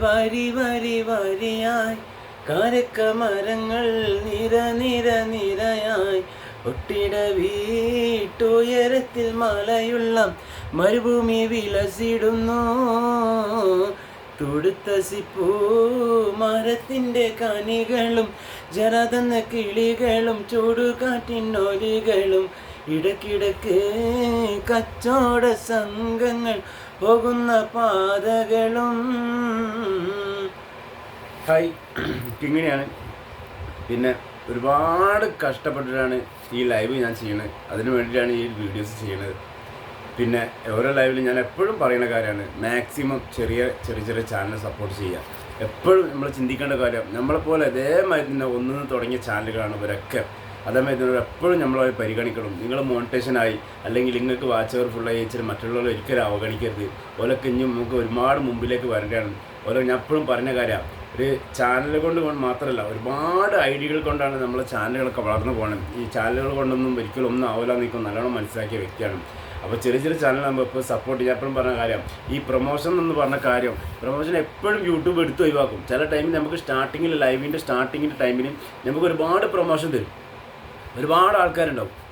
വരി വരി വരിയായി. കാരക്ക മരങ്ങൾ നിര നിര നിരയായി. ഒട്ടിട വീട്ടുയരത്തിൽ മലയുള്ള മരുഭൂമി വിലസിടുന്നു. തുടുത്തസിപ്പൂ മരത്തിന്റെ കനികളും ജലതന്ന കിളികളും ചൂടുകാറ്റിനൊലികളും ഇടയ്ക്കിടയ്ക്ക് കച്ചോട സംഘങ്ങൾ പോകുന്ന പാതകളും ഹായ് ഇങ്ങനെയാണ്. പിന്നെ ഒരുപാട് കഷ്ടപ്പെട്ടിട്ടാണ് ഈ ലൈവ് ഞാൻ ചെയ്യുന്നത് അതിനു വേണ്ടിയിട്ടാണ് ഈ വീഡിയോസ് ചെയ്യുന്നത് പിന്നെ ഓരോ ലൈവിലും ഞാൻ എപ്പോഴും പറയുന്ന കാര്യമാണ്. മാക്സിമം ചെറിയ ചെറിയ ചെറിയ ചാനൽ സപ്പോർട്ട് ചെയ്യുക. എപ്പോഴും നമ്മൾ ചിന്തിക്കേണ്ട കാര്യം നമ്മളെപ്പോലെ അതേമാതിരി തന്നെ ഒന്നിന്ന് തുടങ്ങിയ ചാനലുകളാണ് ഇവരൊക്കെ. അതേമാതിരി എപ്പോഴും നമ്മളെ പരിഗണിക്കണം. നിങ്ങൾ മോണിറ്റേഷനായി അല്ലെങ്കിൽ നിങ്ങൾക്ക് വാച്ച് അവർ ഫുള്ളായി വെച്ചാൽ മറ്റുള്ളവരെ ഒരിക്കലും അവഗണിക്കരുത്. ഓലൊക്കെ ഇനി നമുക്ക് ഒരുപാട് മുമ്പിലേക്ക് വരേണ്ടതാണ്. ഓരോ ഞാൻ എപ്പോഴും പറഞ്ഞ കാര്യമാണ് ഒരു ചാനൽ കൊണ്ട് മാത്രമല്ല ഒരുപാട് ഐഡിയകൾ കൊണ്ടാണ് നമ്മളെ ചാനലുകളൊക്കെ വളർന്നു പോകണം ഈ ചാനലുകൾ കൊണ്ടൊന്നും ഒരിക്കലും ഒന്നും ആവില്ല നിൽക്കും നല്ലോണം മനസ്സിലാക്കിയ വ്യക്തിയാണ്. അപ്പോൾ ചെറിയ ചെറിയ ചാനൽ നമ്മൾ ഇപ്പോൾ സപ്പോർട്ട് ചെയ്യാൻ എപ്പോഴും പറഞ്ഞ കാര്യം ഈ പ്രൊമോഷൻ എന്ന് പറഞ്ഞ കാര്യം പ്രൊമോഷൻ എപ്പോഴും യൂട്യൂബ് എടുത്ത് ഒഴിവാക്കും. ചില ടൈമിൽ നമുക്ക് സ്റ്റാർട്ടിങ്ങിൽ ലൈവിന്റെ സ്റ്റാർട്ടിങ്ങിന്റെ ടൈമിൽ നമുക്ക് ഒരുപാട് പ്രൊമോഷൻ തരും. ഒരുപാട് ആൾക്കാരുണ്ടാവും.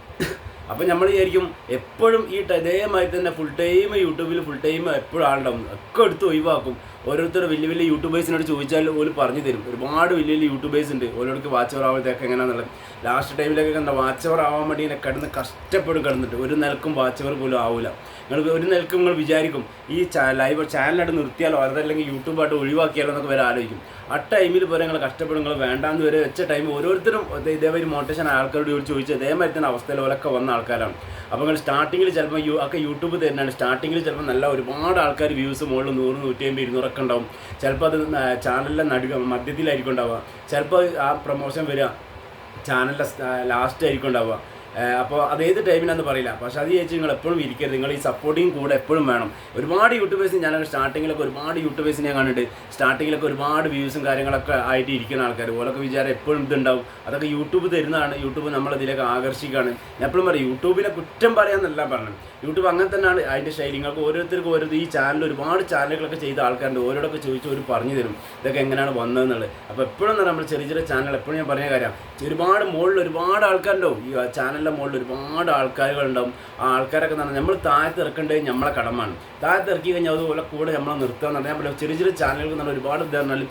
അപ്പം നമ്മൾ വിചാരിക്കും എപ്പോഴും ഈ ഇതേമായി തന്നെ ഫുൾ ടൈം യൂട്യൂബിൽ ഫുൾ ടൈം എപ്പോഴും ആളുണ്ടാവും. ഒക്കെ എടുത്ത് ഒഴിവാക്കും. ഓരോരുത്തർ വലിയ വലിയ യൂട്യൂബേഴ്സിനോട് ചോദിച്ചാൽ ഓൽ പറഞ്ഞു തരും. ഒരുപാട് വലിയ വലിയ യൂട്യൂബേഴ്സ് ഉണ്ട്. ഓരോർക്ക് വാച്ച് അവർ ആവുമ്പോഴത്തേക്ക് എങ്ങനെയാണെന്നുള്ളത് ലാസ്റ്റ് ടൈമിലൊക്കെ കണ്ട? വാച്ച് അവർ ആവാൻ വേണ്ടി കിടന്ന് കഷ്ടപ്പെടും കിടന്നിട്ട്. ഒരു നിലക്കും വാച്ച് അവർ പോലും ആവില്ല നിങ്ങൾ ഒരു നിലക്കും നിങ്ങൾ വിചാരിക്കും ഈ ലൈവ് ചാനലായിട്ട് നിർത്തിയാലോ അതല്ലെങ്കിൽ യൂട്യൂബായിട്ട് ഒഴിവാക്കിയാലോ എന്നൊക്കെ വരെ ആലോചിക്കും. ആ ടൈമിൽ പോലെ നിങ്ങൾ കഷ്ടപ്പെടും നിങ്ങൾ വേണ്ടാന്ന് വരെ വെച്ച ടൈം ഓരോരുത്തരും ഇത് ഇതേമാതിരി മോട്ടിവേഷൻ ആൾക്കാരോട് ചോദിച്ച് ഇതേമാതിരി തന്നെ അവസ്ഥയിൽ ഓലൊക്കെ വന്ന ആൾക്കാരാണ്. അപ്പോൾ നിങ്ങൾ സ്റ്റാർട്ടിങ്ങിൽ ചിലപ്പോൾ യു ഒക്കെ യൂട്യൂബ് തരുന്നതാണ് സ്റ്റാർട്ടിങ്ങിൽ ചിലപ്പോൾ നല്ല ഒരുപാട് ആൾക്കാർ വ്യൂസ് മുകളിൽ നൂറ് നൂറ്റി അമ്പത് ഇരുന്നൂറൊക്കെ ഉണ്ടാവും. ചിലപ്പോൾ അത് ചാനലിലെ നടുക മധ്യത്തിലായിരിക്കും ഉണ്ടാവുക. ചിലപ്പോൾ ആ പ്രൊമോഷൻ വരിക ചാനലിലെ ലാസ്റ്റ് ആയിരിക്കും ഉണ്ടാവുക. അപ്പോൾ അത് ഏത് ടൈമിനാന്ന് പറയില്ല. പക്ഷെ അത് ചോദിച്ചാൽ നിങ്ങൾ എപ്പോഴും ഇരിക്കരുത്. നിങ്ങൾ ഈ സപ്പോർട്ടിങ് കൂടെ എപ്പോഴും വേണം. ഒരുപാട് യൂട്യൂബേഴ്സ് ഞാൻ സ്റ്റാർട്ടിങ്ങിലൊക്കെ ഒരുപാട് യൂട്യൂബേഴ്സ് ഞാൻ കണ്ടിട്ട് സ്റ്റാർട്ടിങ്ങിലൊക്കെ ഒരുപാട് വ്യൂസും കാര്യങ്ങളൊക്കെ ആയിട്ട് ഇരിക്കുന്ന ആൾക്കാർ ഓലൊക്കെ വിചാരം എപ്പോഴും ഇതുണ്ടാവും. അതൊക്കെ യൂട്യൂബ് തരുന്നതാണ്. യൂട്യൂബ് നമ്മളതിലേക്ക് ആകർഷിക്കുകയാണ് ഞാൻ എപ്പോഴും പറയും യൂട്യൂബിനെ കുറ്റം പറയാമെന്നല്ല പറഞ്ഞു യൂട്യൂബ് അങ്ങനെ തന്നെയാണ് അതിന്റെ ശൈലി. നിങ്ങൾക്ക് ഓരോരുത്തർക്കും ഓരോ ഈ ചാനൽ ഒരുപാട് ചാനലുകളൊക്കെ ചെയ്ത ആൾക്കാരുണ്ട്. ഓരോടൊക്കെ ചോദിച്ച് ഒരു പറഞ്ഞു തരും. ഇതൊക്കെ എങ്ങനെയാണ് വന്നതെന്നുള്ളത്. അപ്പോൾ എപ്പോഴും നമ്മൾ ചെറിയ ചെറിയ ചാനൽ എപ്പോഴും ഞാൻ പറഞ്ഞ കാര്യം. ഒരുപാട് മുകളിൽ ഒരുപാട് ആൾക്കാരുണ്ടാവും. ഈ ചാനലിന്റെ മുകളിൽ ഒരുപാട് ആൾക്കാരുകളുണ്ടാവും. ആ ആൾക്കാരൊക്കെ എന്ന് പറഞ്ഞാൽ നമ്മൾ താഴത്ത് ഇറക്കേണ്ടത് നമ്മളെ കടമാണ് താഴത്ത് ഇറക്കി കഴിഞ്ഞാൽ അതുപോലെ കൂടെ നമ്മളെ നിർത്തുക എന്ന് പറഞ്ഞാൽ നമ്മൾ ചെറിയ ചെറിയ ചാനലുകൾ എന്ന് പറഞ്ഞാൽ ഒരുപാട് ഇതായിരുന്നാലും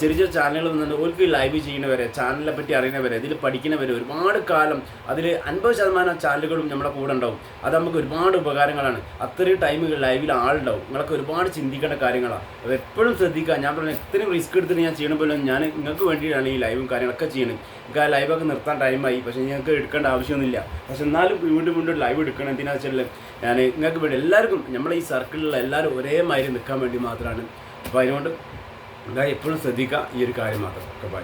ചെറിയ ചെറിയ ചാനലുകൾ എന്ന് പറഞ്ഞാൽ ഓർക്ക് ലൈവ് ചെയ്യുന്നവരെ ചാനലിനെ പറ്റി അറിയുന്നവരെ ഇതിൽ പഠിക്കുന്നവരെ ഒരുപാട് കാലം അതിൽ അൻപത് ശതമാനം ചാനലുകളും നമ്മുടെ കൂടെ ഉണ്ടാവും. അത് നമുക്ക് ഒരുപാട് ഉപകാരങ്ങളാണ്. അത്രയും ടൈം ലൈവിൽ ആളുണ്ടാവും. നിങ്ങളൊക്കെ ഒരുപാട് ചിന്തിക്കേണ്ട കാര്യങ്ങളാണ്. അത് എപ്പോഴും ശ്രദ്ധിക്കുക. ഞാൻ പറഞ്ഞു ഇത്രയും റിസ്ക് എടുത്തിട്ട് ഞാൻ ചെയ്യണ പോലും ഞാൻ നിങ്ങൾക്ക് വേണ്ടിയിട്ടാണ് ഈ ലൈവും കാര്യങ്ങളൊക്കെ ചെയ്യുന്നത്. എനിക്ക് ആ ലൈവൊക്കെ നിർത്താൻ ടൈമായി പക്ഷേ നിങ്ങൾക്ക് എടുക്കേണ്ട ആവശ്യമൊന്നുമില്ല. പക്ഷെ എന്നാലും വീണ്ടും വീണ്ടും ലൈവ് എടുക്കണം. എന്തിനാ വെച്ചാൽ ഞാൻ നിങ്ങൾക്ക് വേണ്ടി എല്ലാവർക്കും നമ്മളെ ഈ സർക്കിളിലുള്ള എല്ലാവരും ഒരേ മാതിരി നിൽക്കാൻ വേണ്ടി മാത്രമാണ് അപ്പോൾ അതിനോട് എപ്പോഴും ശ്രദ്ധിക്കുക ഈ ഒരു കാര്യം മാത്രം. Okay bye